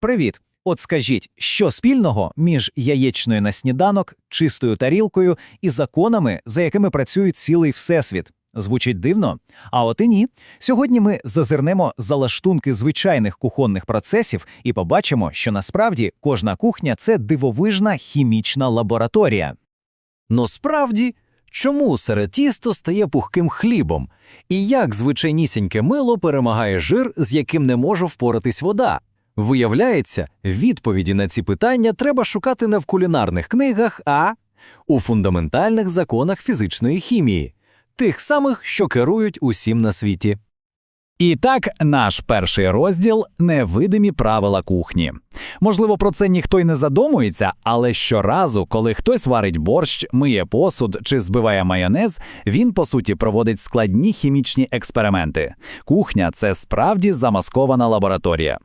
Привіт! От скажіть, що спільного між яєчною на сніданок, чистою тарілкою і законами, за якими працює цілий всесвіт? Звучить дивно? А от і ні. Сьогодні ми зазирнемо за лаштунки звичайних кухонних процесів і побачимо, що насправді кожна кухня це дивовижна хімічна лабораторія. Но справді, чому серед тісто стає пухким хлібом? І як звичайнісіньке мило перемагає жир, з яким не може впоратись вода? Виявляється, відповіді на ці питання треба шукати не в кулінарних книгах, а у фундаментальних законах фізичної хімії, тих самих, що керують усім на світі. І так, наш перший розділ невидимі правила кухні. Можливо, про це ніхто й не задумується, але щоразу, коли хтось варить борщ, миє посуд чи збиває майонез, він по суті проводить складні хімічні експерименти. Кухня це справді замаскована лабораторія.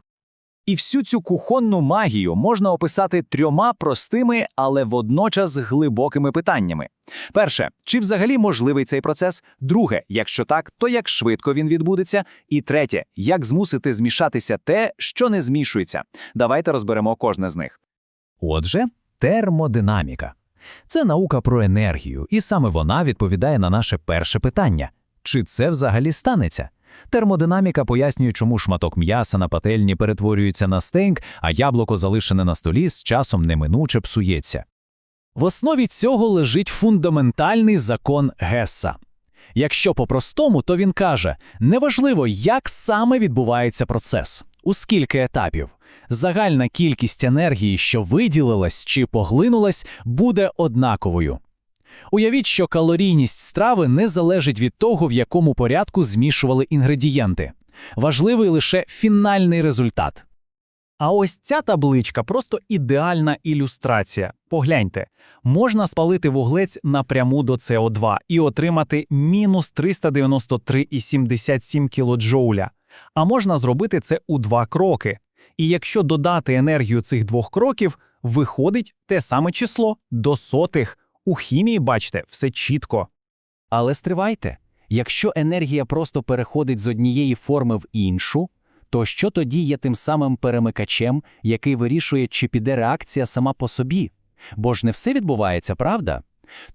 І всю цю кухонну магію можна описати трьома простими, але водночас глибокими питаннями. Перше, чи взагалі можливий цей процес? Друге, якщо так, то як швидко він відбудеться? І третє, як змусити змішатися те, що не змішується. Давайте розберемо кожне з них. Отже, термодинаміка. Це наука про енергію, і саме вона відповідає на наше перше питання: чи це взагалі станеться? Термодинаміка пояснює, чому шматок м'яса на пательні перетворюється на стейк, а яблуко, залишене на столі, з часом неминуче псується. В основі цього лежить фундаментальний закон Гесса. Якщо по-простому, то він каже: неважливо, як саме відбувається процес, у скільки етапів. Загальна кількість енергії, що виділилась чи поглинулась, буде однаковою. Уявіть, що калорійність страви не залежить від того, в якому порядку змішували інгредієнти. Важливий лише фінальний результат. А ось ця табличка просто ідеальна ілюстрація. Погляньте, можна спалити вуглець напряму до СО2 і отримати мінус 393,77 кілоджоуля. А можна зробити це у два кроки. І якщо додати енергію цих двох кроків, виходить те саме число до сотих. У хімії, бачите, все чітко. Але стривайте, якщо енергія просто переходить з однієї форми в іншу, то що тоді є тим самим перемикачем, який вирішує, чи піде реакція сама по собі? Бо ж не все відбувається, правда?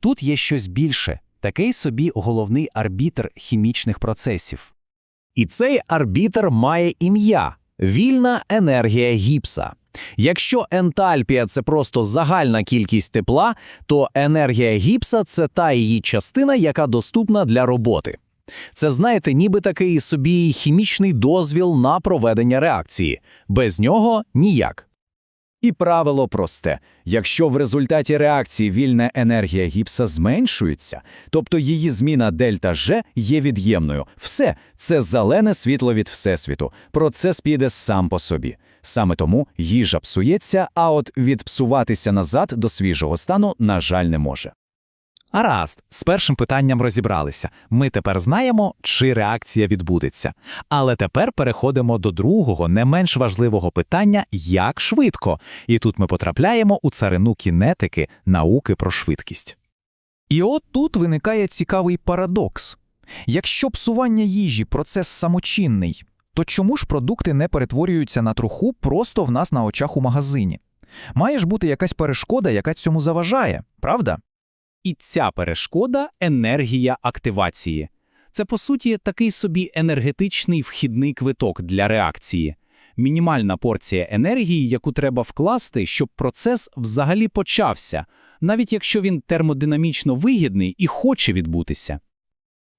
Тут є щось більше, такий собі головний арбітр хімічних процесів. І цей арбітр має ім'я вільна енергія гіпса. Якщо ентальпія це просто загальна кількість тепла, то енергія гіпса це та її частина, яка доступна для роботи. Це, знаєте, ніби такий собі хімічний дозвіл на проведення реакції. Без нього ніяк. І правило просте: якщо в результаті реакції вільна енергія гіпса зменшується, тобто її зміна дельта Ж є від'ємною, все це зелене світло від Всесвіту. Процес піде сам по собі. Саме тому їжа псується, а от відпсуватися назад до свіжого стану, на жаль, не може. Араст, з першим питанням розібралися. Ми тепер знаємо, чи реакція відбудеться. Але тепер переходимо до другого, не менш важливого питання як швидко. І тут ми потрапляємо у царину кінетики науки про швидкість. І от тут виникає цікавий парадокс. Якщо псування їжі процес самочинний, то чому ж продукти не перетворюються на труху просто в нас на очах у магазині? Має ж бути якась перешкода, яка цьому заважає, правда? І ця перешкода енергія активації. Це, по суті, такий собі енергетичний вхідний квиток для реакції. Мінімальна порція енергії, яку треба вкласти, щоб процес взагалі почався, навіть якщо він термодинамічно вигідний і хоче відбутися.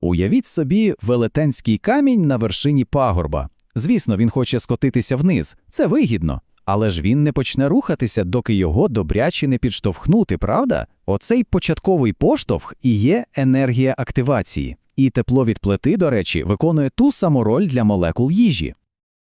Уявіть собі велетенський камінь на вершині пагорба. Звісно, він хоче скотитися вниз, це вигідно. Але ж він не почне рухатися, доки його добряче не підштовхнути, правда? Оцей початковий поштовх і є енергія активації. І тепло від плити, до речі, виконує ту саму роль для молекул їжі.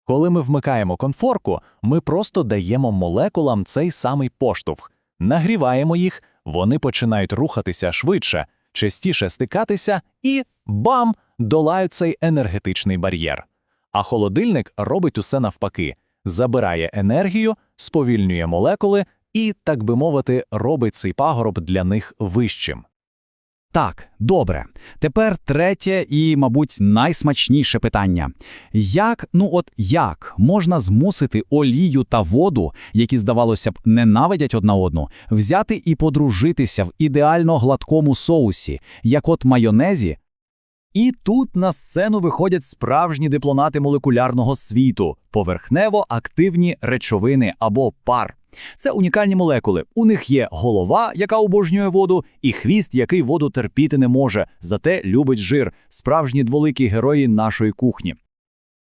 Коли ми вмикаємо конфорку, ми просто даємо молекулам цей самий поштовх, нагріваємо їх, вони починають рухатися швидше, частіше стикатися і бам! долають цей енергетичний бар'єр. А холодильник робить усе навпаки забирає енергію, сповільнює молекули і, так би мовити, робить цей пагорб для них вищим. Так, добре. Тепер третє і, мабуть, найсмачніше питання. Як, ну от як можна змусити олію та воду, які, здавалося б, ненавидять одна одну, взяти і подружитися в ідеально гладкому соусі, як от майонезі? І тут на сцену виходять справжні дипломати молекулярного світу, поверхнево-активні речовини або пар. Це унікальні молекули. У них є голова, яка обожнює воду, і хвіст, який воду терпіти не може, зате любить жир, справжні дволикі герої нашої кухні.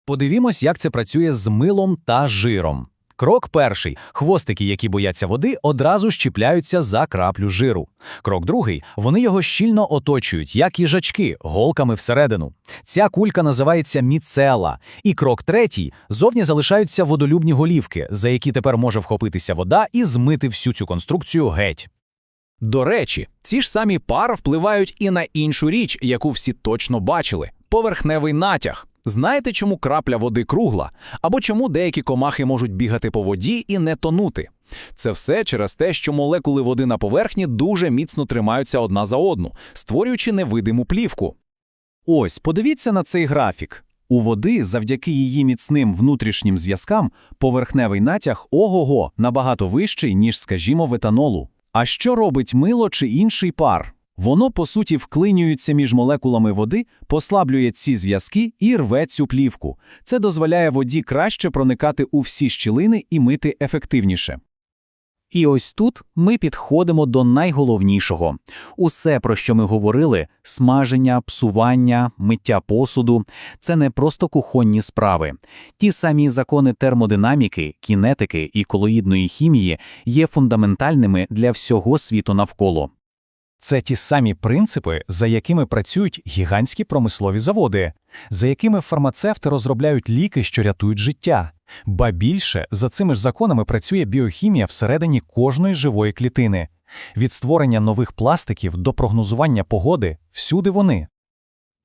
Подивімось, як це працює з милом та жиром. Крок перший. Хвостики, які бояться води, одразу щіпляються за краплю жиру. Крок другий. Вони його щільно оточують, як їжачки, голками всередину. Ця кулька називається міцела. І крок третій. Зовні залишаються водолюбні голівки, за які тепер може вхопитися вода і змити всю цю конструкцію геть. До речі, ці ж самі пар впливають і на іншу річ, яку всі точно бачили поверхневий натяг. Знаєте, чому крапля води кругла? Або чому деякі комахи можуть бігати по воді і не тонути? Це все через те, що молекули води на поверхні дуже міцно тримаються одна за одну, створюючи невидиму плівку. Ось, подивіться на цей графік. У води, завдяки її міцним внутрішнім зв'язкам, поверхневий натяг ого-го набагато вищий, ніж, скажімо, в етанолу. А що робить мило чи інший пар? Воно, по суті, вклинюється між молекулами води, послаблює ці зв'язки і рве цю плівку. Це дозволяє воді краще проникати у всі щілини і мити ефективніше. І ось тут ми підходимо до найголовнішого. Усе, про що ми говорили – смаження, псування, миття посуду – це не просто кухонні справи. Ті самі закони термодинаміки, кінетики і колоїдної хімії є фундаментальними для всього світу навколо. Це ті самі принципи, за якими працюють гігантські промислові заводи, за якими фармацевти розробляють ліки, що рятують життя. Ба більше, за цими ж законами працює біохімія всередині кожної живої клітини. Від створення нових пластиків до прогнозування погоди всюди вони.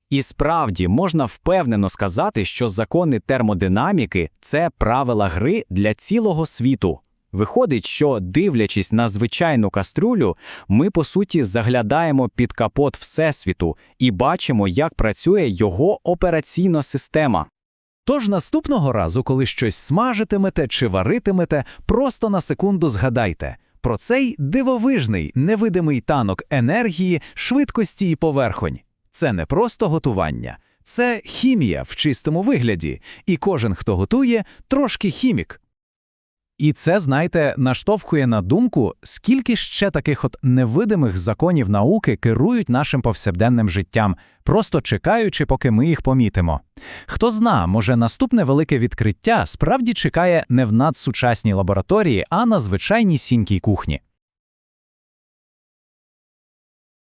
І справді можна впевнено сказати, що закони термодинаміки це правила гри для цілого світу. Виходить, що, дивлячись на звичайну каструлю, ми по суті заглядаємо під капот Всесвіту і бачимо, як працює його операційна система. Тож наступного разу, коли щось смажитимете чи варитимете, просто на секунду згадайте про цей дивовижний невидимий танок енергії, швидкості і поверхонь. Це не просто готування, це хімія в чистому вигляді, і кожен, хто готує, трошки хімік. І це, знаєте, наштовхує на думку, скільки ще таких от невидимих законів науки керують нашим повсякденним життям, просто чекаючи, поки ми їх помітимо. Хто зна, може наступне велике відкриття справді чекає не в надсучасній лабораторії, а на звичайній сінькій кухні.